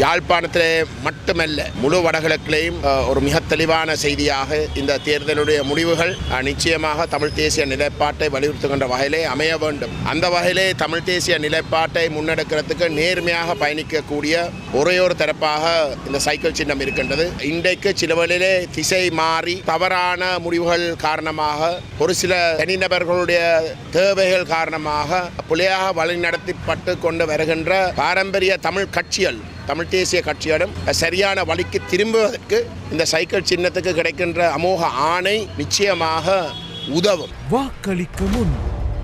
யாழ்ப்பாணத்திலே மட்டுமல்ல முழு வடகிழக்கிலையும் ஒரு மிக தெளிவான செய்தியாக இந்த தேர்தலுடைய முடிவுகள் நிச்சயமாக தமிழ் தேசிய நிலைப்பாட்டை வலியுறுத்துகின்ற வகையிலே அமைய வேண்டும். அந்த வகையிலே தமிழ் தேசிய நிலைப்பாட்டை முன்னெடுக்கிறதுக்கு நேர்மையாக பயணிக்கக்கூடிய ஒரே ஒரு தரப்பாக இந்த சைக்கிள் சின்னம் இருக்கின்றது. இன்றைக்கு சிலவழிலே திசை மாறி தவறான முடிவுகள் காரணமாக ஒரு சில தனிநபர்களுடைய தேவைகள் காரணமாக புலியாக வழிநடத்தப்பட்டு கொண்டு வருகின்ற பாரம்பரிய தமிழ் கட்சிகள் தமிழ் தேசிய கட்சியிடம் சரியான வழிக்கு திரும்புவதற்கு இந்த சைக்கிள் சின்னத்துக்கு கிடைக்கின்ற அமோக ஆணை நிச்சயமாக உதவும். வாக்களிக்க முன்.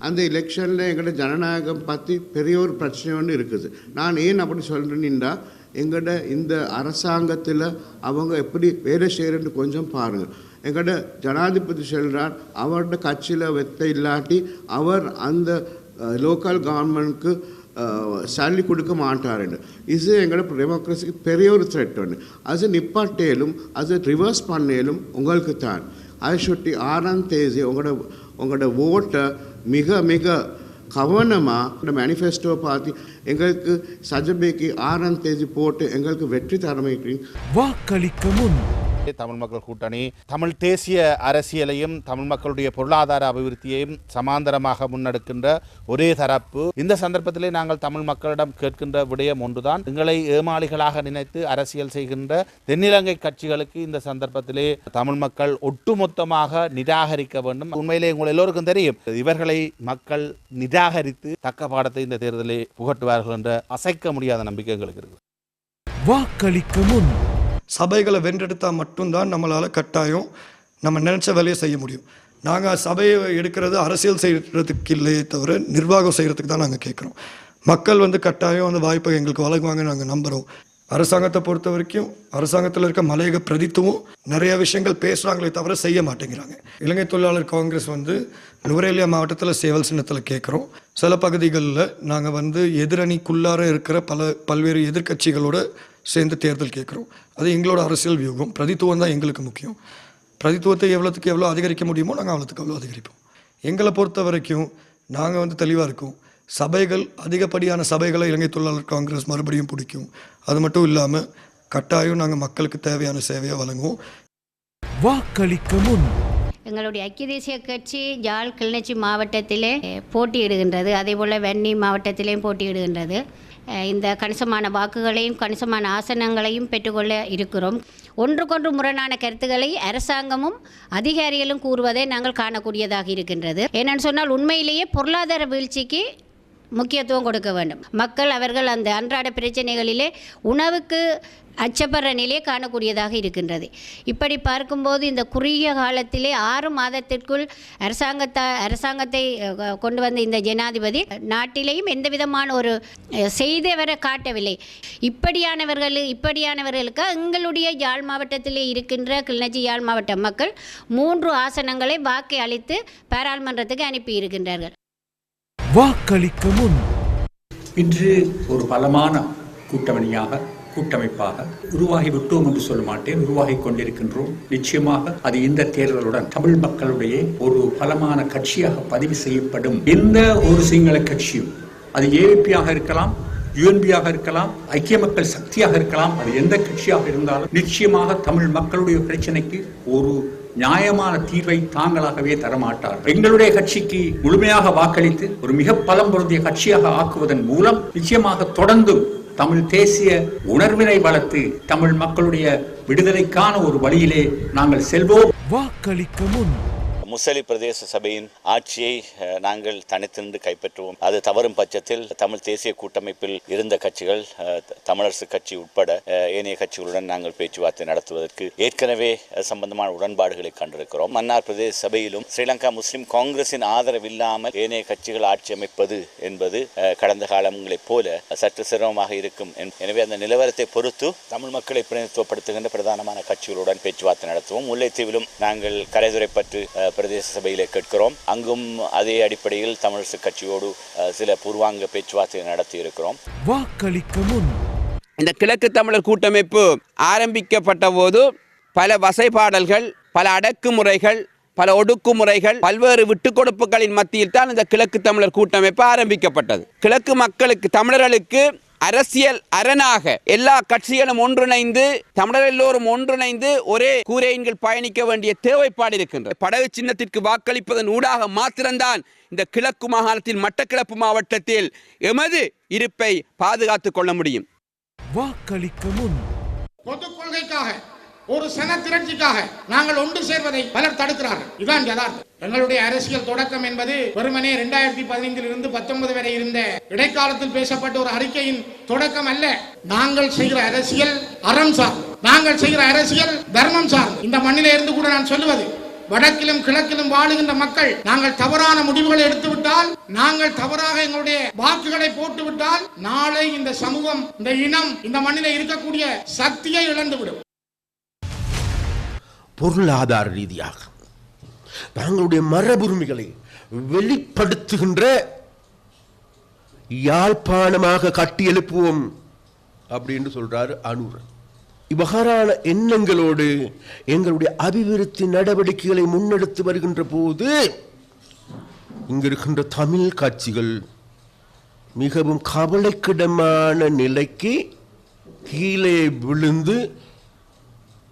அந்த எலெக்ஷனில் எங்கள்ட ஜனநாயகம் பற்றி பெரிய ஒரு பிரச்சனை ஒன்று இருக்குது. நான் ஏன் அப்படி சொல்கிறேன்னா எங்கள்ட இந்த அரசாங்கத்தில் அவங்க எப்படி வேலை செய்கிறேன்னு கொஞ்சம் பாருங்கள் எங்கள்ட ஜனாதிபதி சொல்கிறார் அவரோட கட்சியில் வெத்த இல்லாட்டி அவர் அந்த லோக்கல் கவர்மெண்ட்க்கு சல்லி கொடுக்க மாட்டாருன்னு இது எங்களோட டெமோக்ரஸிக்கு பெரிய ஒரு த்ரெட் ஒன்று அது நிப்பாட்டேலும் அது ரிவர்ஸ் பண்ணேலும் உங்களுக்கு தான் அதை சுட்டி ஆறாம் தேதி உங்களோட உங்களோட ஓட்டை மிக மிக கவனமாக இந்த மேனிஃபெஸ்டோவை பார்த்து எங்களுக்கு சஜபேக்கு ஆறாம் தேதி போட்டு எங்களுக்கு வெற்றி தரமைக்கு வாக்களிக்க முன் தமிழ் மக்கள் கூட்டணி தமிழ் தேசிய அரசியலையும் தமிழ் மக்களுடைய பொருளாதார அபிவிருத்தியையும் சமாந்தரமாக முன்னெடுக்கின்ற ஒரே தரப்பு. இந்த சந்தர்ப்பத்திலே நாங்கள் தமிழ் மக்களிடம் கேட்கின்ற விடயம் ஒன்றுதான். எங்களை ஏமாளிகளாக நினைத்து அரசியல் செய்கின்ற தென்னிலங்கை கட்சிகளுக்கு இந்த சந்தர்ப்பத்திலே தமிழ் மக்கள் ஒட்டுமொத்தமாக நிராகரிக்க வேண்டும். உண்மையிலே உங்கள் எல்லோருக்கும் தெரியும் இவர்களை மக்கள் நிராகரித்து தக்க பாடத்தை இந்த தேர்தலை புகட்டுவார்கள் என்ற அசைக்க முடியாத நம்பிக்கை எங்களுக்கு இருக்கு வாக்களிக்க முன் சபைகளை வென்றெடுத்தால் மட்டும்தான் நம்மளால் கட்டாயம் நம்ம நினச்ச வேலையை செய்ய முடியும். நாங்கள் சபையை எடுக்கிறது அரசியல் செய்கிறதுக்கு இல்லையே தவிர நிர்வாகம் செய்கிறதுக்கு தான் நாங்கள் கேட்குறோம். மக்கள் வந்து கட்டாயம் அந்த வாய்ப்பை எங்களுக்கு வழங்குவாங்கன்னு நாங்கள் நம்புகிறோம் அரசாங்கத்தை பொறுத்த வரைக்கும் அரசாங்கத்தில் இருக்க மலையக பிரதித்துவம் நிறைய விஷயங்கள் பேசுகிறாங்களே தவிர செய்ய மாட்டேங்கிறாங்க. இலங்கை தொழிலாளர் காங்கிரஸ் வந்து நுவரேலியா மாவட்டத்தில் சேவல் சின்னத்தில் கேட்குறோம். சில பகுதிகளில் நாங்கள் வந்து எதிரணிக்குள்ளார இருக்கிற பல பல்வேறு எதிர்க்கட்சிகளோட சேர்ந்து தேர்தல் கேட்குறோம். அது எங்களோட அரசியல் வியூகம். பிரதித்துவம் தான் எங்களுக்கு முக்கியம். பிரதித்துவத்தை எவ்வளோத்துக்கு எவ்வளோ அதிகரிக்க முடியுமோ நாங்கள் அவ்வளோத்துக்கு அவ்வளோ அதிகரிப்போம். எங்களை பொறுத்த வரைக்கும் நாங்கள் வந்து தெளிவாக இருக்கோம். சபைகள் அதிகப்படியான சபைகளை இலங்கை தொழிலாளர் காங்கிரஸ் மறுபடியும் பிடிக்கும். அது மட்டும் இல்லாமல் கட்டாயம் நாங்கள் மக்களுக்கு தேவையான சேவையை வழங்குவோம். வாக்களிக்க முன். எங்களுடைய ஐக்கிய தேசிய கட்சி ஜாழ் கிளிநொச்சி மாவட்டத்திலே போட்டியிடுகின்றது. அதேபோல் வெண்ணி மாவட்டத்திலேயும் போட்டியிடுகின்றது. இந்த கணிசமான வாக்குகளையும் கணிசமான ஆசனங்களையும் பெற்றுக்கொள்ள இருக்கிறோம். ஒன்றுக்கொன்று முரணான கருத்துக்களை அரசாங்கமும் அதிகாரிகளும் கூறுவதை நாங்கள் காணக்கூடியதாக இருக்கின்றது. ஏனென்னு சொன்னால் உண்மையிலேயே பொருளாதார வீழ்ச்சிக்கு முக்கியத்துவம் கொடுக்க வேண்டும். மக்கள் அவர்கள் அந்த அன்றாட பிரச்சனைகளிலே உணவுக்கு அச்சப்படுற நிலை காணக்கூடியதாக இருக்கின்றது. இப்படி பார்க்கும்போது இந்த குறுகிய காலத்திலே ஆறு மாதத்திற்குள் அரசாங்கத்தை அரசாங்கத்தை கொண்டு வந்த இந்த ஜனாதிபதி நாட்டிலேயும் எந்த விதமான ஒரு செய்தி வர காட்டவில்லை. இப்படியானவர்கள் இப்படியானவர்களுக்கு எங்களுடைய யாழ் மாவட்டத்திலே இருக்கின்ற கிளிநொச்சி யாழ் மாவட்ட மக்கள் மூன்று ஆசனங்களை வாக்கை அளித்து பாராளுமன்றத்துக்கு அனுப்பி இருக்கின்றார்கள். வாக்களிக்க முன். இன்று ஒரு பலமான கூட்டணியாக கூட்டமைப்பாக உருவாகி விட்டோம் என்று சொல்ல மாட்டேன். உருவாகி கொண்டிருக்கின்றோம். நிச்சயமாக அது இந்த தேர்தலுடன் தமிழ் மக்களுடைய ஒரு பலமான கட்சியாக பதிவு செய்யப்படும். எந்த ஒரு சிங்கள கட்சியும் அது ஏவிபியாக இருக்கலாம் யுஎன்பியாக இருக்கலாம் ஐக்கிய மக்கள் சக்தியாக இருக்கலாம் அது எந்த கட்சியாக இருந்தாலும் நிச்சயமாக தமிழ் மக்களுடைய பிரச்சனைக்கு ஒரு நியாயமான தீர்வை தாங்களாகவே தரமாட்டார். எங்களுடைய கட்சிக்கு முழுமையாக வாக்களித்து ஒரு மிக பலம் பொருந்திய கட்சியாக ஆக்குவதன் மூலம் நிச்சயமாக தொடர்ந்தும் தமிழ் தேசிய உணர்வினை வளர்த்து தமிழ் மக்களுடைய விடுதலைக்கான ஒரு வழியிலே நாங்கள் செல்வோம். வாக்களிக்க முன் முசலி பிரதேச சபையின் ஆட்சியை நாங்கள் தனித்திருந்து கைப்பற்றுவோம். அது தவறும் பட்சத்தில் தமிழ் தேசிய கூட்டமைப்பில் இருந்த கட்சிகள் தமிழரசு கட்சி உட்பட ஏனைய கட்சிகளுடன் நாங்கள் பேச்சுவார்த்தை நடத்துவதற்கு ஏற்கனவே சம்பந்தமான உடன்பாடுகளை கண்டிருக்கிறோம். மன்னார் பிரதேச சபையிலும் ஸ்ரீலங்கா முஸ்லிம் காங்கிரசின் ஆதரவு இல்லாமல் ஏனைய கட்சிகள் ஆட்சி அமைப்பது என்பது கடந்த காலங்களைப் போல சற்று சிரமமாக இருக்கும். எனவே அந்த நிலவரத்தை பொறுத்து தமிழ் மக்களை பிரதிநிதித்துவப்படுத்துகின்ற பிரதானமான கட்சிகளுடன் பேச்சுவார்த்தை நடத்துவோம். முல்லைத்தீவிலும் நாங்கள் கரைதுரைப்பற்று பற்றி பிரதேச சபையிலே கேட்கிறோம். அங்கும் அதே அடிப்படையில் தமிழரசு கட்சியோடு சில பூர்வாங்க பேச்சுவார்த்தை நடத்தி இருக்கிறோம். வாக்களிக்க முன். இந்த கிழக்கு தமிழர் கூட்டமைப்பு ஆரம்பிக்கப்பட்ட போது பல வசைபாடல்கள் பல அடக்குமுறைகள் பல ஒடுக்குமுறைகள் பல்வேறு விட்டுக்கொடுப்புகளின் மத்தியில் தான் இந்த கிழக்கு தமிழர் கூட்டமைப்பு ஆரம்பிக்கப்பட்டது. கிழக்கு மக்களுக்கு தமிழர்களுக்கு அரசியல் அரணாக எல்லா கட்சிகளும் ஒன்றிணைந்து தமிழர் எல்லோரும் ஒன்றிணைந்து ஒரே கூரையின் பயணிக்க வேண்டிய தேவைப்பாடு இருக்கின்றது. படகு சின்னத்திற்கு வாக்களிப்பதன் ஊடாக மாத்திரம்தான் இந்த கிழக்கு மாகாணத்தில் மட்டக்கிழப்பு மாவட்டத்தில் எமது இருப்பை பாதுகாத்துக் கொள்ள முடியும். வாக்களிக்க முன் பொது கொள்கைக்காக ஒரு சன திரட்சிக்காக நாங்கள் ஒன்று சேர்வதை பலர் தடுக்கிறார்கள். இதுதான் யதார்த்தம். எங்களுடைய அரசியல் தொடக்கம் என்பது வெறுமனே இரண்டாயிரத்தி பதினைந்தில் இருந்து பத்தொன்பது வரை இருந்த இடைக்காலத்தில் பேசப்பட்ட ஒரு அறிக்கையின் தொடக்கம் அல்ல. நாங்கள் செய்கிற அரசியல் அறம் சார்ந்து நாங்கள் செய்கிற அரசியல் தர்மம் சார்ந்து. இந்த மண்ணில இருந்து கூட நான் சொல்லுவது வடக்கிலும் கிழக்கிலும் வாழுகின்ற மக்கள் நாங்கள் தவறான முடிவுகளை எடுத்துவிட்டால் நாங்கள் தவறாக எங்களுடைய வாக்குகளை போட்டுவிட்டால் நாளை இந்த சமூகம் இந்த இனம் இந்த மண்ணில இருக்கக்கூடிய சக்தியை இழந்துவிடும். பொருளாதார ரீதியாக தங்களுடைய மரபுரிமைகளை வெளிப்படுத்துகின்ற யாழ்ப்பாணமாக கட்டியெழுப்புவோம் அப்படின்னு சொல்றாரு அனுர். இவ்வகாரான எண்ணங்களோடு எங்களுடைய அபிவிருத்தி நடவடிக்கைகளை முன்னெடுத்து வருகின்ற போது இங்கிருக்கின்ற தமிழ் காட்சிகள் மிகவும் கவலைக்கிடமான நிலைக்கு கீழே விழுந்து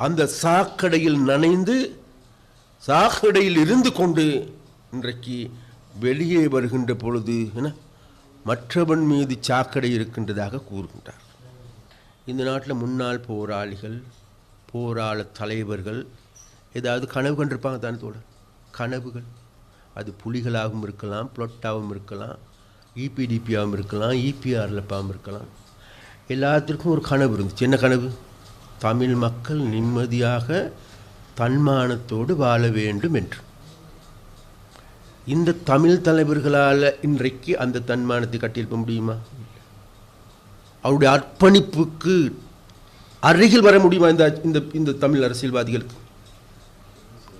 அந்த சாக்கடையில் நனைந்து சாக்கடையில் இருந்து கொண்டு இன்றைக்கு வெளியே வருகின்ற பொழுது என்ன? மற்றவன் மீது சாக்கடை இருக்கின்றதாக கூறுகின்றார். இந்த நாட்டில் முன்னாள் போராளிகள் போராள தலைவர்கள் ஏதாவது கனவு கண்டிருப்பாங்க தானே தோழர்? கனவுகள். அது புலிகளாகவும் இருக்கலாம் புளொட்டாகவும் இருக்கலாம் இபிடிபியாகவும் இருக்கலாம் இபிஆர்லப்பாகவும் இருக்கலாம். எல்லாத்திற்கும் ஒரு கனவு இருந்துச்சு. என்ன கனவு? தமிழ் மக்கள் நிம்மதியாக தன்மானத்தோடு வாழ வேண்டும் என்று. இந்த தமிழ் தலைவர்களால் இன்றைக்கு அந்த தன்மானத்தை கட்டியிருக்க முடியுமா? அவருடைய அர்ப்பணிப்புக்கு அருகில் வர முடியுமா இந்த இந்த இந்த தமிழ் அரசியல்வாதிகளுக்கு?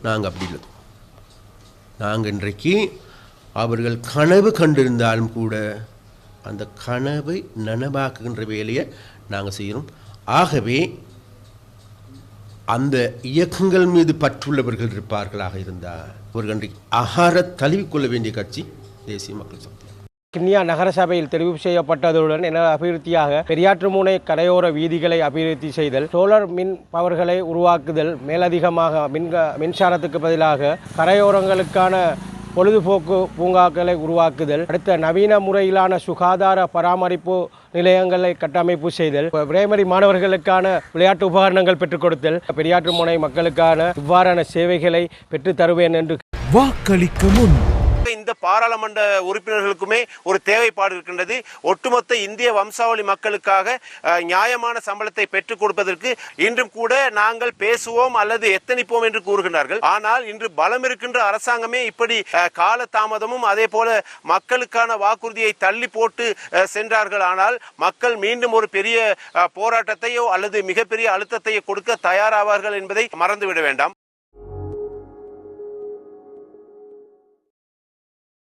நாங்கள் அப்படி இல்லை. நாங்கள் இன்றைக்கு அவர்கள் கனவு கண்டிருந்தாலும் கூட அந்த கனவை நனவாக்குகின்ற வேலையை நாங்கள் செய்கிறோம். ஆகவே அந்த இயக்கங்கள் மீது பற்றுள்ளவர்கள் இருப்பார்களாக இருந்தால் இவர்கள் அகார தழுவிக்கொள்ள வேண்டிய கட்சி தேசிய மக்கள் சக்தி. கிண்ணியா நகரசபையில் தெரிவு செய்யப்பட்டதுடன் என அபிவிருத்தியாக பெரியாற்று முனை கரையோர வீதிகளை அபிவிருத்தி செய்தல் சோலார் மின் பவர்களை உருவாக்குதல் மேலதிகமாக மின்க மின்சாரத்துக்கு பதிலாக கரையோரங்களுக்கான பொழுதுபோக்கு பூங்காக்களை உருவாக்குதல் அடுத்த நவீன முறையிலான சுகாதார பராமரிப்பு நிலையங்களை கட்டமைப்பு செய்தல் பிரைமரி மாணவர்களுக்கான விளையாட்டு உபகரணங்கள் பெற்றுக் கொடுத்தல் பெரியாற்று முனை மக்களுக்கான இவ்வாறான சேவைகளை பெற்றுத் தருவேன் என்று வாக்களிக்க முன் பாராளுமன்ற உறுப்பினர்களுக்குமே ஒரு தேவைப்பாடு இருக்கின்றது. ஒட்டுமொத்த இந்திய வம்சாவளி மக்களுக்காக நியாயமான சம்பளத்தை பெற்றுக் கொடுப்பதற்கு இன்றும் கூட நாங்கள் பேசுவோம் அல்லது எத்தனிப்போம் என்று கூறுகின்றார்கள். ஆனால் இன்று பலம் இருக்கின்ற அரசாங்கமே இப்படி கால தாமதமும் அதே போல மக்களுக்கான வாக்குறுதியை தள்ளி போட்டு சென்றார்கள். ஆனால் மக்கள் மீண்டும் ஒரு பெரிய போராட்டத்தையோ அல்லது மிகப்பெரிய அழுத்தத்தையோ கொடுக்க தயாராவார்கள் என்பதை மறந்துவிட வேண்டாம்.